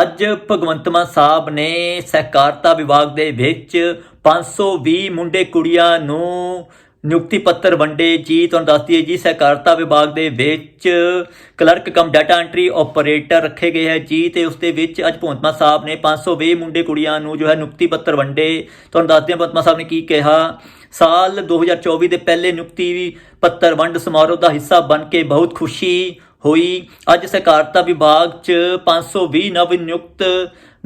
ਅੱਜ ਭਗਵੰਤ ਮਾਨ ਸਾਹਿਬ ਨੇ ਸਹਿਕਾਰਤਾ ਵਿਭਾਗ ਦੇ ਵਿੱਚ 520 ਮੁੰਡੇ ਕੁੜੀਆਂ ਨੂੰ ਨਿਯੁਕਤੀ ਪੱਤਰ ਵੰਡੇ। ਜੀ, ਤੁਹਾਨੂੰ ਦੱਸਦੀ ਹੈ ਜੀ, ਸਹਿਕਾਰਤਾ ਵਿਭਾਗ ਦੇ ਵਿੱਚ clerk cum data entry operator ਰੱਖੇ ਗਏ ਹੈ। ਜੀ, ਤੇ ਉਸ ਦੇ ਵਿੱਚ ਅੱਜ ਭਗਵੰਤ ਮਾਨ ਸਾਹਿਬ ਨੇ 520 ਮੁੰਡੇ ਕੁੜੀਆਂ ਨੂੰ ਜੋ ਹੈ ਨਿਯੁਕਤੀ ਪੱਤਰ ਵੰਡੇ। ਤੁਹਾਨੂੰ ਦੱਸਦੇ ਹਾਂ ਭਗਵੰਤ ਸਾਹਿਬ ਨੇ ਕੀ ਕਿਹਾ? ਸਾਲ 2024 ਦੇ ਪਹਿਲੇ ਨਿਯੁਕਤੀ ਪੱਤਰ ਵੰਡ ਸਮਾਰੋਹ ਦਾ ਹਿੱਸਾ ਬਣ ਕੇ ਬਹੁਤ ਖੁਸ਼ੀ ਹੋਈ। ਅੱਜ ਸਹਿਕਾਰਤਾ ਵਿਭਾਗ 'ਚ 520 ਨਵ ਨਿਯੁਕਤ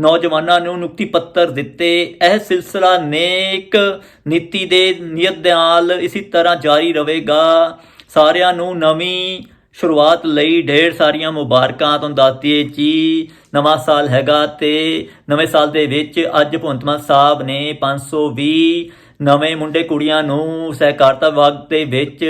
ਨੌਜਵਾਨਾਂ ਨੂੰ ਨਿਯੁਕਤੀ ਪੱਤਰ ਦਿੱਤੇ। ਇਹ ਸਿਲਸਿਲਾ ਨੇਕ ਨੀਤੀ ਦੇ ਨਿਯਤ ਨਾਲ ਇਸੇ ਤਰ੍ਹਾਂ ਜਾਰੀ ਰਹੇਗਾ। ਸਾਰਿਆਂ ਨੂੰ ਨਵੀਂ ਸ਼ੁਰੂਆਤ ਲਈ ਢੇਰ ਸਾਰੀਆਂ ਮੁਬਾਰਕਾਂ ਤੁਹਾਨੂੰ ਦੱਸਦੀਏ ਜੀ। ਨਵਾਂ ਸਾਲ ਹੈਗਾ ਤੇ ਨਵੇਂ ਸਾਲ ਦੇ ਵਿੱਚ ਅੱਜ ਭਗਵੰਤ ਮਾਨ ਸਾਹਿਬ ਨੇ 520 ਨਵੇਂ ਮੁੰਡੇ ਕੁੜੀਆਂ ਨੂੰ ਸਹਿਕਾਰਤਾ ਵਿਭਾਗ ਦੇ ਵਿੱਚ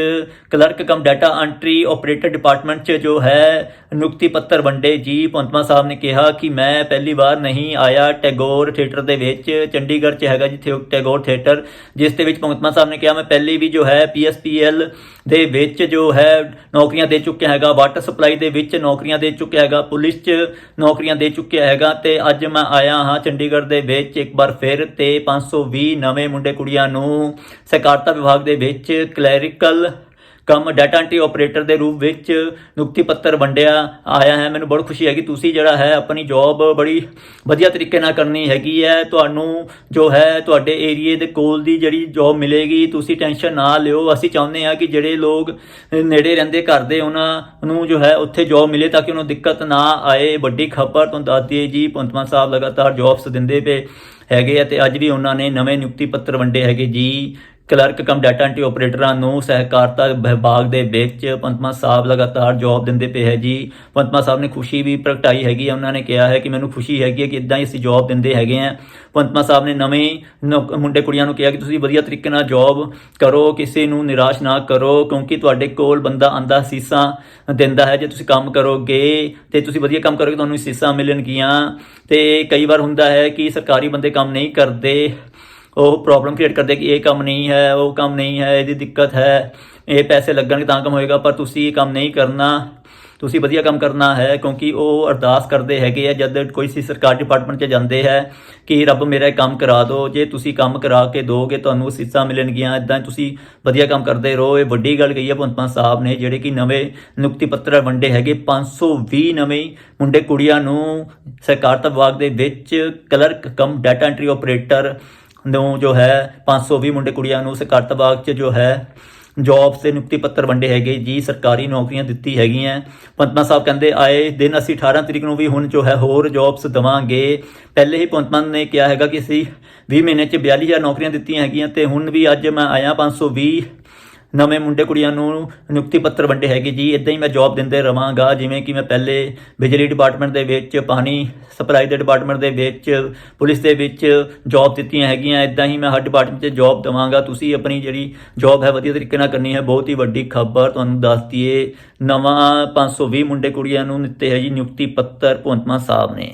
clerk cum data entry operator department 'ਚ ਜੋ ਹੈ ਨਿਯੁਕਤੀ ਪੱਤਰ ਵੰਡੇ ਜੀ। ਭਗਵੰਤ ਸਾਹਿਬ ਨੇ ਕਿਹਾ ਕਿ ਮੈਂ ਪਹਿਲੀ ਵਾਰ ਨਹੀਂ ਆਇਆ ਟੈਗੋਰ ਥੀਏਟਰ ਦੇ ਵਿੱਚ। ਚੰਡੀਗੜ੍ਹ 'ਚ ਹੈਗਾ ਜੀ ਥਿਓ- ਟੈਗੋਰ ਥੀਏਟਰ, ਜਿਸ ਦੇ ਵਿੱਚ ਭਗਵੰਤ ਸਾਹਿਬ ਨੇ ਕਿਹਾ, ਮੈਂ ਪਹਿਲੀ ਵੀ ਜੋ ਹੈ ਪੀਐਸਪੀਐਲ ਦੇ ਵਿੱਚ ਜੋ ਹੈ, ਨੌਕਰੀਆਂ ਦੇ ਚੁੱਕਿਆ ਹੈਗਾ। ਵਾਟਰ ਸਪਲਾਈ ਦੇ ਵਿੱਚ ਨੌਕਰੀਆਂ ਦੇ ਚੁੱਕਿਆ ਹੈਗਾ। ਪੁਲਿਸ 'ਚ ਨੌਕਰੀਆਂ ਦੇ ਚੁੱਕਿਆ ਹੈਗਾ ਤੇ ਅੱਜ ਮੈਂ ਆਇਆ ਹਾਂ ਚੰਡੀਗੜ੍ਹ ਦੇ ਵਿੱਚ ਇੱਕ ਵਾਰ ਫਿਰ ਤੇ 520 ਨਵੇਂ ਮੁੰਡੇ ਕੁੜੀਆਂ ਨੂੰ ਸਹਿਕਾਰਤਾ ਵਿਭਾਗ ਦੇ ਵਿੱਚ ਕਲੈਰੀਕਲ ਕੰਮ ਡਾਟਾ ਐਂਟਰੀ ਆਪਰੇਟਰ ਦੇ ਰੂਪ ਵਿੱਚ ਨਿਯੁਕਤੀ ਪੱਤਰ ਵੰਡਿਆ ਆਇਆ ਹੈ। ਮੈਨੂੰ ਬਹੁਤ ਖੁਸ਼ੀ ਹੈ ਕਿ ਤੁਸੀਂ ਜਿਹੜਾ ਹੈ ਆਪਣੀ ਜੌਬ ਬੜੀ ਵਧੀਆ ਤਰੀਕੇ ਨਾਲ ਕਰਨੀ ਹੈਗੀ ਹੈ। ਤੁਹਾਨੂੰ ਜੋ ਹੈ ਤੁਹਾਡੇ ਏਰੀਏ ਦੇ ਕੋਲ ਦੀ ਜਿਹੜੀ ਜੌਬ ਮਿਲੇਗੀ, ਤੁਸੀਂ ਟੈਨਸ਼ਨ ਨਾ ਲਿਓ। ਅਸੀਂ ਚਾਹੁੰਦੇ ਹਾਂ ਕਿ ਜਿਹੜੇ ਲੋਕ ਨੇੜੇ ਰਹਿੰਦੇ ਘਰ ਦੇ, ਉਹਨਾਂ ਨੂੰ ਜੋ ਹੈ ਉੱਥੇ ਜੌਬ ਮਿਲੇ ਤਾਂ ਕਿ ਉਹਨਾਂ ਨੂੰ ਦਿੱਕਤ ਨਾ ਆਏ। ਵੱਡੀ ਖਬਰ ਤੁਹਾਨੂੰ ਦੱਸ ਦਈਏ ਜੀ ਭਗਵੰਤ ਮਾਨ ਸਾਹਿਬ ਲਗਾਤਾਰ ਜੌਬਸ ਦਿੰਦੇ ਪਏ ਹੈਗੇ ਆ ਤੇ ਅੱਜ ਵੀ ਉਹਨਾਂ ਨੇ ਨਵੇਂ ਨਿਯੁਕਤੀ ਪੱਤਰ ਵੰਡੇ ਹੈਗੇ ਜੀ। ਕਲਰਕ ਕਮ ਡਾਟਾ ਐਂਟਰੀ ਆਪਰੇਟਰਾਂ ਨੂੰ ਸਹਿਕਾਰਤਾ ਵਿਭਾਗ ਦੇ ਵਿੱਚ ਪੰਤਮਾ ਸਾਹਿਬ ਲਗਾਤਾਰ ਜੌਬ ਦਿੰਦੇ ਪਏ ਹੈ ਜੀ। ਪੰਤਮਾ ਸਾਹਿਬ ਨੇ ਖੁਸ਼ੀ ਵੀ ਪ੍ਰਗਟਾਈ ਹੈਗੀ ਉਹਨਾਂ ਨੇ ਕਿਹਾ ਹੈ ਕਿ ਮੈਨੂੰ ਖੁਸ਼ੀ ਹੈਗੀ ਹੈ ਕਿ ਇਦਾਂ ਹੀ ਅਸੀਂ ਜੌਬ ਦਿੰਦੇ ਹੈਗੇ ਆ ਪੰਤਮਾ ਸਾਹਿਬ ਨੇ ਨਵੇਂ ਨੌਕ- ਮੁੰਡੇ ਕੁੜੀਆਂ ਨੂੰ ਕਿਹਾ ਕਿ ਤੁਸੀਂ ਵਧੀਆ ਤਰੀਕੇ ਨਾਲ ਜੌਬ ਕਰੋ, ਕਿਸੇ ਨੂੰ ਨਿਰਾਸ਼ ਨਾ ਕਰੋ, ਕਿਉਂਕਿ ਤੁਹਾਡੇ ਕੋਲ ਬੰਦਾ ਆਂਦਾ ਸੀਸਾਂ ਦਿੰਦਾ ਹੈ। ਜੇ ਤੁਸੀਂ ਕੰਮ ਕਰੋਗੇ ਤੇ ਤੁਸੀਂ ਵਧੀਆ ਕੰਮ ਕਰੋਗੇ, ਤੁਹਾਨੂੰ ਸੀਸਾਂ ਮਿਲਣਗੀਆਂ। ਤੇ ਕਈ ਵਾਰ ਹੁੰਦਾ ਹੈ ਕਿ ਸਰਕਾਰੀ ਬੰਦੇ ਕੰਮ ਨਹੀਂ ਕਰਦੇ। ਉਹ ਪ੍ਰੋਬਲਮ ਕ੍ਰੀਏਟ ਕਰਦੇ ਕਿ ਇਹ ਕੰਮ ਨਹੀਂ ਹੈ, ਉਹ ਕੰਮ ਨਹੀਂ ਹੈ, ਇਹਦੀ ਦਿੱਕਤ ਹੈ, ਇਹ ਪੈਸੇ ਲੱਗਣਗੇ ਤਾਂ ਕੰਮ ਹੋਏਗਾ ਪਰ ਤੁਸੀਂ ਇਹ ਕੰਮ ਨਹੀਂ ਕਰਨਾ, ਤੁਸੀਂ ਵਧੀਆ ਕੰਮ ਕਰਨਾ ਹੈ, ਕਿਉਂਕਿ ਉਹ ਅਰਦਾਸ ਕਰਦੇ ਹੈਗੇ ਆ, ਜਦ ਕੋਈ ਸੀ ਸਰਕਾਰ ਡਿਪਾਰਟਮੈਂਟ 'ਚ ਜਾਂਦੇ ਹੈ ਕਿ ਰੱਬ ਮੇਰਾ ਕੰਮ ਕਰਾ ਦਿਓ, ਜੇ ਤੁਸੀਂ ਕੰਮ ਕਰਾ ਕੇ ਦੋਗੇ, ਤੁਹਾਨੂੰ ਸੀਸਾਂ ਮਿਲਣਗੀਆਂ ਇਦਾਂ ਤੁਸੀਂ ਵਧੀਆ ਕੰਮ ਕਰਦੇ ਰਹੋ। ਇਹ ਵੱਡੀ ਗੱਲ ਕਹੀ ਹੈ ਭਗਵੰਤ ਮਾਨ ਸਾਹਿਬ ਨੇ, ਜਿਹੜੇ ਕਿ ਨਵੇਂ ਨਿਯੁਕਤੀ ਪੱਤਰ ਵੰਡੇ ਹੈਗੇ 520 ਨਵੇਂ ਮੁੰਡੇ ਕੁੜੀਆਂ ਨੂੰ ਸਹਿਕਾਰਤਾ ਵਿਭਾਗ ਦੇ ਵਿੱਚ clerk cum data entry operator ਨੂੰ ਜੋ ਹੈ 520 ਮੁੰਡੇ ਕੁੜੀਆਂ ਨੂੰ ਸਹਿਕਾਰਤਾ ਵਿਭਾਗ 'ਚ ਜੋ ਹੈ ਜੌਬਸ ਤੇ ਨਿਯੁਕਤੀ ਪੱਤਰ ਵੰਡੇ ਹੈਗੇ ਜੀ, ਸਰਕਾਰੀ ਨੌਕਰੀਆਂ ਦਿੱਤੀ ਹੈਗੀਆਂ। ਪੰਤਮਾ ਸਾਹਿਬ ਕਹਿੰਦੇ, ਆਏ ਦਿਨ ਅਸੀਂ 18 ਤਰੀਕ ਨੂੰ ਵੀ ਹੁਣ ਜੋ ਹੈ ਹੋਰ ਜੌਬਸ ਦਵਾਂਗੇ। ਪਹਿਲੇ ਹੀ ਪੰਤਮਾਨ ਨੇ ਕਿਹਾ ਹੈਗਾ ਕਿ ਅਸੀਂ 20 ਮਹੀਨੇ 'ਚ 42000 ਨੌਕਰੀਆਂ ਦਿੱਤੀਆਂ ਹੈਗੀਆਂ ਤੇ ਹੁਣ ਵੀ ਅੱਜ ਮੈਂ ਆਇਆ 520 ਨਵੇਂ ਮੁੰਡੇ ਕੁੜੀਆਂ ਨੂੰ ਨਿਯੁਕਤੀ ਪੱਤਰ ਵੰਡੇ ਹੈਗੇ ਜੀ। ਇਦਾਂ ਹੀ ਮੈਂ ਜੌਬ ਦਿੰਦੇ ਰਵਾਂਗਾ, ਜਿਵੇਂ ਕਿ ਮੈਂ ਪਹਿਲੇ ਬਿਜਲੀ ਡਿਪਾਰਟਮੈਂਟ ਦੇ ਵਿੱਚ, ਪਾਣੀ ਸਪਲਾਈ ਦੇ ਡਿਪਾਰਟਮੈਂਟ ਦੇ ਵਿੱਚ, ਪੁਲਿਸ ਦੇ ਵਿੱਚ ਜੌਬ ਦਿੱਤੀਆਂ ਹੈਗੀਆਂ। ਇਦਾਂ ਹੀ ਮੈਂ ਹਰ ਡਿਪਾਰਟਮੈਂਟ 'ਚ ਜੌਬ ਦਵਾਂਗਾ। ਤੁਸੀਂ ਆਪਣੀ ਜਿਹੜੀ ਜੌਬ ਹੈ ਵਧੀਆ ਤਰੀਕੇ ਨਾਲ ਕਰਨੀ ਹੈ। ਬਹੁਤ ਹੀ ਵੱਡੀ ਖਬਰ ਤੁਹਾਨੂੰ ਦੱਸ ਦਈਏ। ਨਵਾਂ 520 ਮੁੰਡੇ ਕੁੜੀਆਂ ਨੂੰ ਦਿੱਤੇ ਹੈ ਜੀ ਨਿਯੁਕਤੀ ਪੱਤਰ ਭਗਵੰਤ ਸਾਹਿਬ ਨੇ।